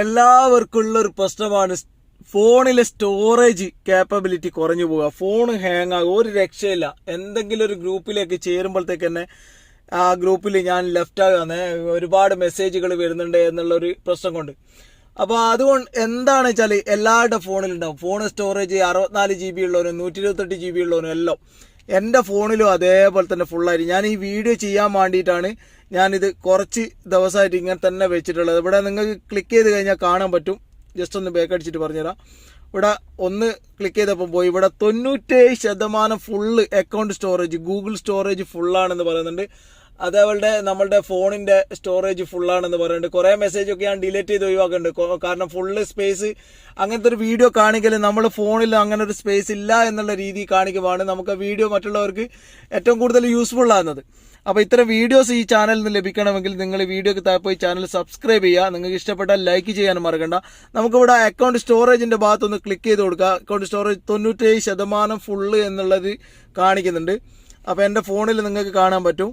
എല്ലാവർക്കും ഉള്ള ഒരു പ്രശ്നമാണ് ഫോണിലെ സ്റ്റോറേജ് കാപ്പബിലിറ്റി കുറഞ്ഞു പോവുക. ഫോൺ ഹാങ് ആകുക. ഒരു രക്ഷയില്ല. എന്തെങ്കിലും ഒരു ഗ്രൂപ്പിലേക്ക് ചേരുമ്പോഴത്തേക്ക് തന്നെ ആ ഗ്രൂപ്പിൽ ഞാൻ ലെഫ്റ്റ് ആകാന്ന് ഒരുപാട് മെസ്സേജുകൾ വരുന്നുണ്ട് എന്നുള്ള ഒരു പ്രശ്നം കൊണ്ട് അപ്പോൾ അതുകൊണ്ട് എന്താണ് വെച്ചാൽ എല്ലാവരുടെ ഫോണിലുണ്ടാവും. ഫോൺ സ്റ്റോറേജ് അറുപത്തിനാല് ജി ബി ഉള്ളവരും നൂറ്റി ഇരുപത്തെട്ട് ജി ബി ഉള്ളവരും എല്ലാം. എന്റെ ഫോണിലും അതേപോലെ തന്നെ ഫുള്ളായിരിക്കും ഞാൻ ഈ വീഡിയോ ചെയ്യാൻ വേണ്ടിയിട്ടാണ് ഞാനിത് കുറച്ച് ദിവസമായിട്ട് ഇങ്ങനെ തന്നെ വെച്ചിട്ടുള്ളത്. ഇവിടെ നിങ്ങൾക്ക് ക്ലിക്ക് ചെയ്ത് കഴിഞ്ഞാൽ കാണാൻ പറ്റും. ജസ്റ്റ് ഒന്ന് ബേക്ക് അടിച്ചിട്ട് പറഞ്ഞുതരാം. ഇവിടെ ഒന്ന് ക്ലിക്ക് ചെയ്തപ്പോൾ പോയി. ഇവിടെ തൊണ്ണൂറ്റേഴ് ശതമാനം full account storage Google storage ഫുള്ളാണെന്ന് പറയുന്നുണ്ട്. അതേപോലെ നമ്മളുടെ ഫോണിന്റെ സ്റ്റോറേജ് ഫുള്ളാണെന്ന് പറയുന്നുണ്ട്. കുറേ മെസ്സേജ് ഒക്കെ ഞാൻ ഡിലീറ്റ് ചെയ്ത് ഒഴിവാക്കുന്നുണ്ട്. കാരണം ഫുള്ള് സ്പേസ് അങ്ങനത്തെ ഒരു വീഡിയോ കാണിക്കൽ നമ്മൾ ഫോണിൽ അങ്ങനെ ഒരു സ്പേസ് ഇല്ല എന്നുള്ള രീതി കാണിക്കുവാണ് നമുക്ക് വീഡിയോ മറ്റുള്ളവർക്ക് ഏറ്റവും കൂടുതൽ യൂസ്ഫുൾ ആകുന്നത്. അപ്പോൾ ഇത്തരം വീഡിയോസ് ഈ ചാനലിൽ നിന്ന് ലഭിക്കണമെങ്കിൽ നിങ്ങൾ വീഡിയോക്ക് താഴെ പോയി ചാനൽ സബ്സ്ക്രൈബ് ചെയ്യുക. നിങ്ങൾക്ക് ഇഷ്ടപ്പെട്ടാൽ ലൈക്ക് ചെയ്യാനും മറക്കണ്ട. നമുക്കിവിടെ അക്കൗണ്ട് സ്റ്റോറേജിന്റെ ഭാഗത്തൊന്ന് ക്ലിക്ക് ചെയ്ത് കൊടുക്കുക. അക്കൗണ്ട് സ്റ്റോറേജ് തൊണ്ണൂറ്റേഴ് ശതമാനം ഫുള്ള് എന്നുള്ളത് കാണിക്കുന്നുണ്ട്. അപ്പോൾ എന്റെ ഫോണിൽ നിങ്ങൾക്ക് കാണാൻ പറ്റും.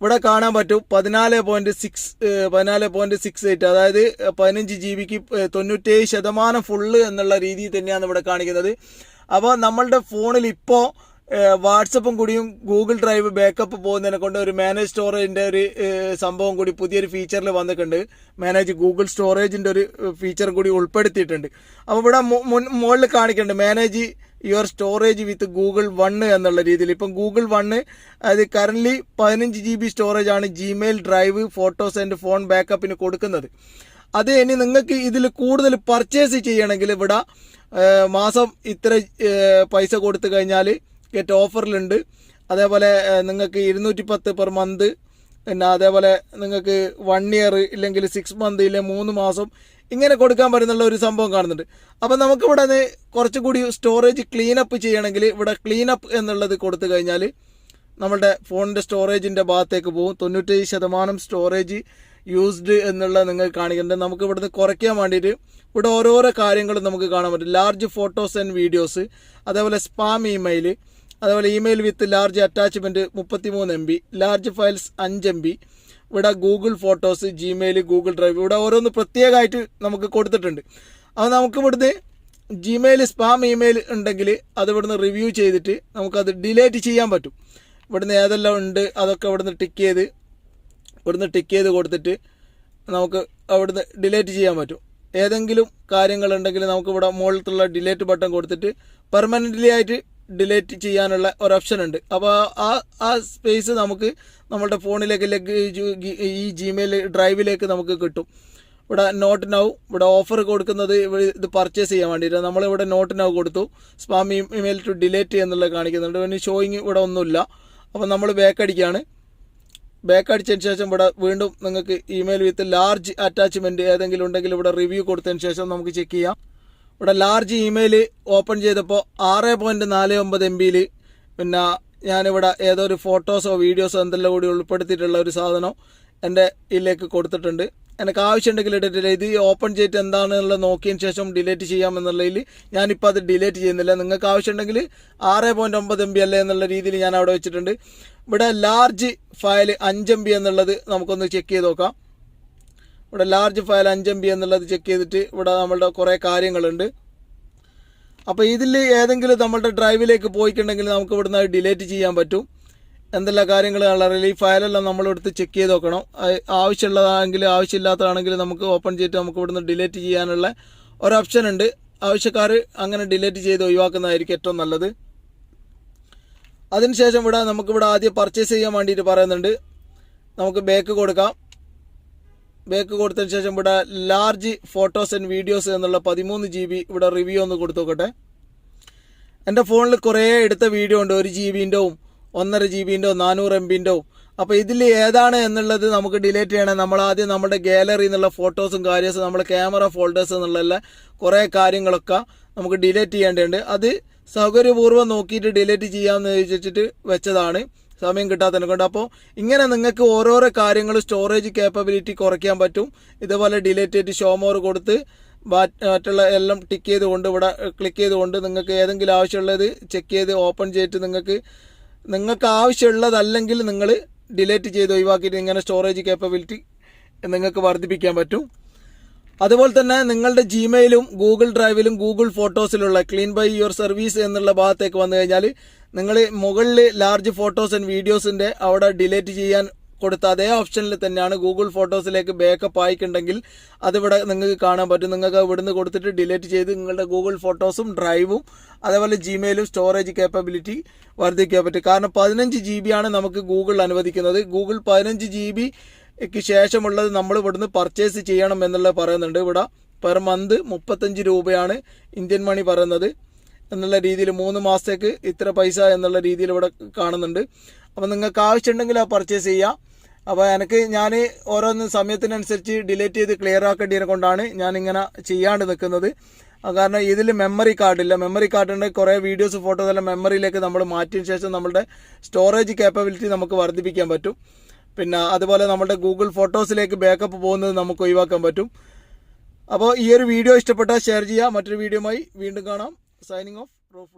ഇവിടെ കാണാൻ പറ്റും പതിനാല് പോയിന്റ് സിക്സ് പതിനാല് പോയിന്റ് സിക്സ് എയ്റ്റ് അതായത് പതിനഞ്ച് ജി ബിക്ക് തൊണ്ണൂറ്റേഴ് ശതമാനം ഫുള്ള് എന്നുള്ള രീതിയിൽ തന്നെയാണ് ഇവിടെ കാണിക്കുന്നത്. അപ്പോൾ നമ്മളുടെ ഫോണിൽ ഇപ്പോൾ വാട്സപ്പും കൂടിയും ഗൂഗിൾ ഡ്രൈവ് ബാക്കപ്പ് പോകുന്നതിനെ കൊണ്ട് ഒരു മാനേജ് സ്റ്റോറേജിന്റെ ഒരു സംഭവം കൂടി പുതിയൊരു ഫീച്ചറിൽ വന്നിട്ടുണ്ട്. മാനേജ് ഗൂഗിൾ സ്റ്റോറേജിന്റെ ഒരു ഫീച്ചർ കൂടി ഉൾപ്പെടുത്തിയിട്ടുണ്ട്. അപ്പോൾ ഇവിടെ മുൻ മുകളിൽ കാണിക്കുന്നുണ്ട്. Manage your storage with Google one എന്നുള്ള രീതിയിൽ. ഇപ്പം ഗൂഗിൾ വണ്ണ് അത് കറന്റ് പതിനഞ്ച് ജി ബി സ്റ്റോറേജ് ആണ് Gmail drive photos and phone ബാക്കപ്പിന് കൊടുക്കുന്നത്. അത് ഇനി നിങ്ങൾക്ക് ഇതിൽ കൂടുതൽ പർച്ചേസ് ചെയ്യണമെങ്കിൽ ഇവിടെ മാസം ഇത്ര പൈസ കൊടുത്തു കഴിഞ്ഞാൽ ഗെറ്റ് ഓഫറിലുണ്ട് അതേപോലെ നിങ്ങൾക്ക് ഇരുന്നൂറ്റി പത്ത് പെർ മന്ത് പിന്നെ അതേപോലെ നിങ്ങൾക്ക് വൺ ഇയർ ഇല്ലെങ്കിൽ സിക്സ് മന്ത് ഇല്ലെങ്കിൽ മൂന്ന് മാസം ഇങ്ങനെ കൊടുക്കാൻ പറ്റുന്നുള്ള ഒരു സംഭവം കാണുന്നുണ്ട്. അപ്പം നമുക്കിവിടെ നിന്ന് കുറച്ചുകൂടി സ്റ്റോറേജ് ക്ലീനപ്പ് ചെയ്യണമെങ്കിൽ ഇവിടെ ക്ലീനപ്പ് എന്നുള്ളത് കൊടുത്തു കഴിഞ്ഞാൽ നമ്മുടെ ഫോണിന്റെ സ്റ്റോറേജിന്റെ ഭാഗത്തേക്ക് പോകും. തൊണ്ണൂറ്റേഴ് ശതമാനം സ്റ്റോറേജ് യൂസ്ഡ് എന്നുള്ള നിങ്ങൾ കാണിക്കുന്നുണ്ട്. നമുക്ക് ഇവിടുന്ന് കുറയ്ക്കാൻ വേണ്ടിയിട്ട് ഇവിടെ ഓരോരോ കാര്യങ്ങളും നമുക്ക് കാണാൻ പറ്റും. ലാർജ് ഫോട്ടോസ് ആൻഡ് വീഡിയോസ് അതേപോലെ സ്പാം ഇമെയിൽ അതേപോലെ ഇമെയിൽ വിത്ത് ലാർജ് അറ്റാച്ച്മെന്റ് മുപ്പത്തിമൂന്ന് എം ബി ലാർജ് ഫയൽസ് അഞ്ച് എം ബി ഇവിടെ Google photos Gmail Google drive ഇവിടെ ഓരോന്ന് പ്രത്യേകമായിട്ട് നമുക്ക് കൊടുത്തിട്ടുണ്ട്. അപ്പോൾ നമുക്ക് ഇവിടുന്ന് ജിമെയിൽ സ്പാം ഇമെയിൽ ഉണ്ടെങ്കിൽ അത് ഇവിടുന്ന് റിവ്യൂ ചെയ്തിട്ട് നമുക്കത് ഡിലേറ്റ് ചെയ്യാൻ പറ്റും. ഇവിടുന്ന് ഏതെല്ലാം ഉണ്ട് അതൊക്കെ ഇവിടുന്ന് ടിക്ക് ചെയ്ത് ഇവിടുന്ന് ടിക്ക് ചെയ്ത് കൊടുത്തിട്ട് നമുക്ക് അവിടുന്ന് ഡിലേറ്റ് ചെയ്യാൻ പറ്റും. ഏതെങ്കിലും കാര്യങ്ങളുണ്ടെങ്കിൽ നമുക്ക് ഇവിടെ മുകളിലുള്ള ഡിലേറ്റ് ബട്ടൺ കൊടുത്തിട്ട് പെർമനന്റ്ലി ആയിട്ട് ഡിലേറ്റ് ചെയ്യാനുള്ള ഒരു ഓപ്ഷൻ ഉണ്ട്. അപ്പോൾ ആ ആ സ്പേസ് നമുക്ക് നമ്മുടെ ഫോണിലേക്ക് ഈ ജിമെയിൽ ഡ്രൈവിലേക്ക് നമുക്ക് കിട്ടും. ഇവിടെ നോട്ട് നൗ ഇവിടെ ഓഫർ കൊടുക്കുന്നത് ഇത് പർച്ചേസ് ചെയ്യാൻ വേണ്ടിയിട്ട് നമ്മളിവിടെ നോട്ട് നൗ കൊടുത്തു. സ്പാം ഇമെയിൽ ടു ഡിലേറ്റ് എന്നുള്ളത് കാണിക്കുന്നുണ്ട്. പിന്നെ ഷോയിങ് ഇവിടെ ഒന്നുമില്ല. അപ്പോൾ നമ്മൾ ബാക്ക് അടിക്കുകയാണ്. ബാക്ക് അടിച്ചതിന് ശേഷം ഇവിടെ വീണ്ടും നിങ്ങൾക്ക് ഇമെയിൽ വിത്ത് ലാർജ് അറ്റാച്ച്മെന്റ് ഏതെങ്കിലും ഉണ്ടെങ്കിൽ ഇവിടെ റിവ്യൂ കൊടുത്തതിന് ശേഷം നമുക്ക് ചെക്ക് ചെയ്യാം. ഇവിടെ ലാർജ് ഇമെയിൽ ഓപ്പൺ ചെയ്തപ്പോൾ ആറ് പോയിന്റ് നാല് ഒമ്പത് എം ബിയിൽ പിന്നെ ഞാനിവിടെ ഏതോ ഒരു ഫോട്ടോസോ വീഡിയോസോ എന്തെല്ലാം കൂടി ഉൾപ്പെടുത്തിയിട്ടുള്ള ഒരു സാധനം എന്റെ ഇതിലേക്ക് കൊടുത്തിട്ടുണ്ട്. എനിക്ക് ആവശ്യമുണ്ടെങ്കിൽ ഇട്ടിട്ടില്ല ഇത് ഓപ്പൺ ചെയ്തിട്ട് എന്താണെന്നുള്ളത് നോക്കിയതിന് ശേഷം ഡിലീറ്റ് ചെയ്യാമെന്നുള്ളതിൽ ഞാനിപ്പോൾ അത് ഡിലീറ്റ് ചെയ്യുന്നില്ല. നിങ്ങൾക്ക് ആവശ്യമുണ്ടെങ്കിൽ ആറ് പോയിന്റ് ഒമ്പത് എം ബി അല്ലേ എന്നുള്ള രീതിയിൽ ഞാൻ അവിടെ വെച്ചിട്ടുണ്ട്. ഇവിടെ ലാർജ് ഫയൽ അഞ്ച് എം ബി എന്നുള്ളത് നമുക്കൊന്ന് ചെക്ക് ചെയ്ത് നോക്കാം. ഇവിടെ ലാർജ് ഫയൽ അഞ്ച് എം ബി എന്നുള്ളത് ചെക്ക് ചെയ്തിട്ട് ഇവിടെ നമ്മളുടെ കുറേ കാര്യങ്ങളുണ്ട്. അപ്പോൾ ഇതിൽ ഏതെങ്കിലും നമ്മളുടെ ഡ്രൈവിലേക്ക് പോയിട്ടുണ്ടെങ്കിൽ നമുക്ക് ഇവിടുന്ന് ഡിലേറ്റ് ചെയ്യാൻ പറ്റും. എന്തെല്ലാം കാര്യങ്ങളാണ് ഈ ഫയലെല്ലാം നമ്മൾ എടുത്ത് ചെക്ക് ചെയ്ത് നോക്കണം. ആവശ്യമുള്ളതാണെങ്കിൽ ആവശ്യമില്ലാത്തതാണെങ്കിൽ നമുക്ക് ഓപ്പൺ ചെയ്തിട്ട് നമുക്ക് ഇവിടുന്ന് ഡിലേറ്റ് ചെയ്യാനുള്ള ഒരു ഓപ്ഷൻ ഉണ്ട്. ആവശ്യക്കാർ അങ്ങനെ ഡിലേറ്റ് ചെയ്ത് ഒഴിവാക്കുന്നതായിരിക്കും ഏറ്റവും നല്ലത്. അതിനുശേഷം ഇവിടെ നമുക്കിവിടെ ആദ്യം പർച്ചേസ് ചെയ്യാൻ വേണ്ടിയിട്ട് പറയുന്നുണ്ട്. നമുക്ക് ബേക്ക് കൊടുക്കാം. ബേക്ക് കൊടുത്തതിന് ശേഷം ഇവിടെ ലാർജ് ഫോട്ടോസ് ആൻഡ് വീഡിയോസ് എന്നുള്ള പതിമൂന്ന് ജി ബി ഇവിടെ റിവ്യൂ ഒന്ന് കൊടുത്തു നോക്കട്ടെ എന്റെ ഫോണിൽ കുറേ എടുത്ത വീഡിയോ ഉണ്ട്. ഒരു ജി ബിന്റെവും ഒന്നര ജി ബിന്റെ നാനൂറ് എം ബിന്റെവും അപ്പോൾ ഇതിൽ ഏതാണ് എന്നുള്ളത് നമുക്ക് ഡിലേറ്റ് ചെയ്യണം. നമ്മൾ ആദ്യം നമ്മുടെ ഗാലറി എന്നുള്ള ഫോട്ടോസും കാര്യസും നമ്മുടെ ക്യാമറ ഫോൾഡേഴ്സ് എന്നുള്ള കുറേ കാര്യങ്ങളൊക്കെ നമുക്ക് ഡിലേറ്റ് ചെയ്യേണ്ടതുണ്ട്. അത് സൗകര്യപൂർവം നോക്കിയിട്ട് ഡിലേറ്റ് ചെയ്യാമെന്ന് ചോദിച്ചിട്ട് വെച്ചതാണ്. സമയം കിട്ടാത്തതിനെ കൊണ്ട് അപ്പോൾ ഇങ്ങനെ നിങ്ങൾക്ക് ഓരോരോ കാര്യങ്ങൾ സ്റ്റോറേജ് കേപ്പബിലിറ്റി കുറയ്ക്കാൻ പറ്റും. ഇതുപോലെ ഡിലേറ്റ് ചെയ്തിട്ട് ഷോമോർ കൊടുത്ത് മറ്റുള്ള എല്ലാം ടിക്ക് ചെയ്തുകൊണ്ട് ഇവിടെ ക്ലിക്ക് ചെയ്തുകൊണ്ട് നിങ്ങൾക്ക് ഏതെങ്കിലും ആവശ്യമുള്ളത് ചെക്ക് ചെയ്ത് ഓപ്പൺ ചെയ്തിട്ട് നിങ്ങൾക്ക് നിങ്ങൾക്ക് ആവശ്യമുള്ളതല്ലെങ്കിൽ നിങ്ങൾ ഡിലേറ്റ് ചെയ്ത് ഒഴിവാക്കിയിട്ട് ഇങ്ങനെ സ്റ്റോറേജ് കേപ്പബിലിറ്റി നിങ്ങൾക്ക് വർദ്ധിപ്പിക്കാൻ പറ്റും. അതുപോലെ തന്നെ നിങ്ങളുടെ ജിമെയിലും ഗൂഗിൾ ഡ്രൈവിലും ഗൂഗിൾ ഫോട്ടോസിലുള്ള ക്ലീൻ ബൈ യുവർ സർവീസ് എന്നുള്ള ഭാഗത്തേക്ക് വന്നു കഴിഞ്ഞാൽ നിങ്ങൾ മുകളിൽ ലാർജ് ഫോട്ടോസ് ആൻഡ് വീഡിയോസിന്റെ അവിടെ ഡിലീറ്റ് ചെയ്യാൻ കൊടുത്ത അതേ ഓപ്ഷനിൽ തന്നെയാണ് ഗൂഗിൾ ഫോട്ടോസിലേക്ക് ബാക്കപ്പ് ആയിക്കുണ്ടെങ്കിൽ അതിവിടെ നിങ്ങൾക്ക് കാണാൻ പറ്റും. നിങ്ങൾക്ക് ഇവിടുന്ന് കൊടുത്തിട്ട് ഡിലീറ്റ് ചെയ്ത് നിങ്ങളുടെ ഗൂഗിൾ ഫോട്ടോസും ഡ്രൈവും അതേപോലെ ജിമെയിലും സ്റ്റോറേജ് കേപ്പബിലിറ്റി വർദ്ധിക്കാൻ പറ്റും. കാരണം പതിനഞ്ച് ജി ബി ആണ് നമുക്ക് ഗൂഗിൾ അനുവദിക്കുന്നത്. ഗൂഗിൾ പതിനഞ്ച് ജി ശേഷമുള്ളത് നമ്മൾ ഇവിടുന്ന് പർച്ചേസ് ചെയ്യണം എന്നുള്ളത് പറയുന്നുണ്ട്. ഇവിടെ പെർ മന്ത് മുപ്പത്തഞ്ച് രൂപയാണ് ഇന്ത്യൻ മണി പറയുന്നത്. എന്നുള്ള രീതിയിൽ മൂന്ന് മാസത്തേക്ക് ഇത്ര പൈസ എന്നുള്ള രീതിയിൽ ഇവിടെ കാണുന്നുണ്ട്. അപ്പോൾ നിങ്ങൾക്ക് ആവശ്യമുണ്ടെങ്കിൽ ആ പർച്ചേസ് ചെയ്യാം. അപ്പോൾ എനിക്ക് ഞാൻ ഓരോന്ന് സമയത്തിനനുസരിച്ച് ഡിലേറ്റ് ചെയ്ത് ക്ലിയർ ആക്കേണ്ടതിനെ കൊണ്ടാണ് ഞാൻ ഇങ്ങനെ ചെയ്യാണ്ട് നിൽക്കുന്നത്. കാരണം ഇതിൽ മെമ്മറി കാർഡില്ല മെമ്മറി കാർഡിന്റെ കുറേ വീഡിയോസ് ഫോട്ടോസ് എല്ലാം മെമ്മറിയിലേക്ക് നമ്മൾ മാറ്റിയതിന് ശേഷം നമ്മളുടെ സ്റ്റോറേജ് കേപ്പബിലിറ്റി നമുക്ക് വർദ്ധിപ്പിക്കാൻ പറ്റും. പിന്നെ അതുപോലെ നമ്മുടെ ഗൂഗിൾ ഫോട്ടോസിലേക്ക് ബാക്കപ്പ് പോകുന്നത് നമുക്ക് ഒഴിവാക്കാൻ പറ്റും. അപ്പോൾ ഈ ഒരു വീഡിയോ ഇഷ്ടപ്പെട്ടാൽ ഷെയർ ചെയ്യുക. മറ്റൊരു വീഡിയോയുമായി വീണ്ടും കാണാം. Signing off rough